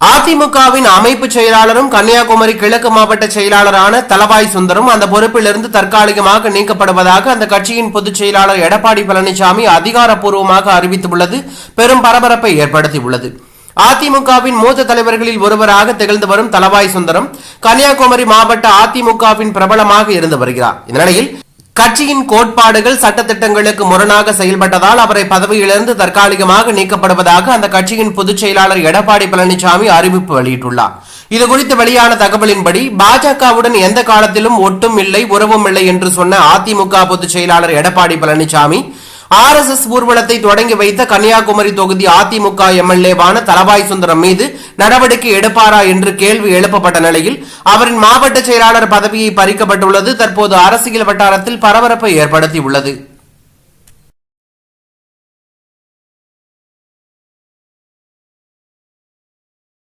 அதிமுகவின் அமைப்பு செயலாளரும் கன்னியாகுமரி கிழக்கு மாவட்ட செயலாளரான தலவாய் சுந்தரும் அந்த பொறுப்பிலிருந்து தற்காலிகமாக நீக்கப்படுவதாக அந்த கட்சியின் பொதுச் செயலாளர் எடப்பாடி பழனிசாமி அதிகாரப்பூர்வமாக அறிவித்துள்ளது. பெரும் பரபரப்பை ஏற்படுத்தியுள்ளது. அதிமுகவின் மூத்த தலைவர்களில் ஒருவராக திகழ்ந்து வரும் தலவாய் சுந்தரம் கன்னியாகுமரி மாவட்ட அதிமுகவின் பிரபலமாக இருந்து வருகிறார். இந்நிலையில் கட்சியின் கோட்பாடுகள் சட்டத்திட்டங்களுக்கு முரணாக செயல்பட்டதால் அவரை பதவியிலிருந்து தற்காலிகமாக நீக்கப்படுவதாக அந்த கட்சியின் பொதுச் செயலாளர் எடப்பாடி பழனிசாமி அறிவிப்பு வெளியிட்டுள்ளார். இதுகுறித்து வெளியான தகவலின்படி பாஜகவுடன் எந்த காலத்திலும் ஒட்டும் இல்லை உறவும் இல்லை என்று சொன்ன அதிமுக பொதுச் செயலாளர் Edappadi Palaniswami R S S ஊர்வலத்தை தொடங்கி வைத்த கன்னியாகுமரி தொகுதி அதிமுக எம்எல்ஏவான தலவாய் சுந்தரம் மீது நடவடிக்கை எடுப்பாரா என்று கேள்வி எழுப்பப்பட்ட நிலையில் அவரின் மாவட்ட செயலாளர் பதவியை பறிக்கப்பட்டுள்ளது. தற்போது அரசியல் வட்டாரத்தில் பரபரப்பை ஏற்படுத்தியுள்ளது.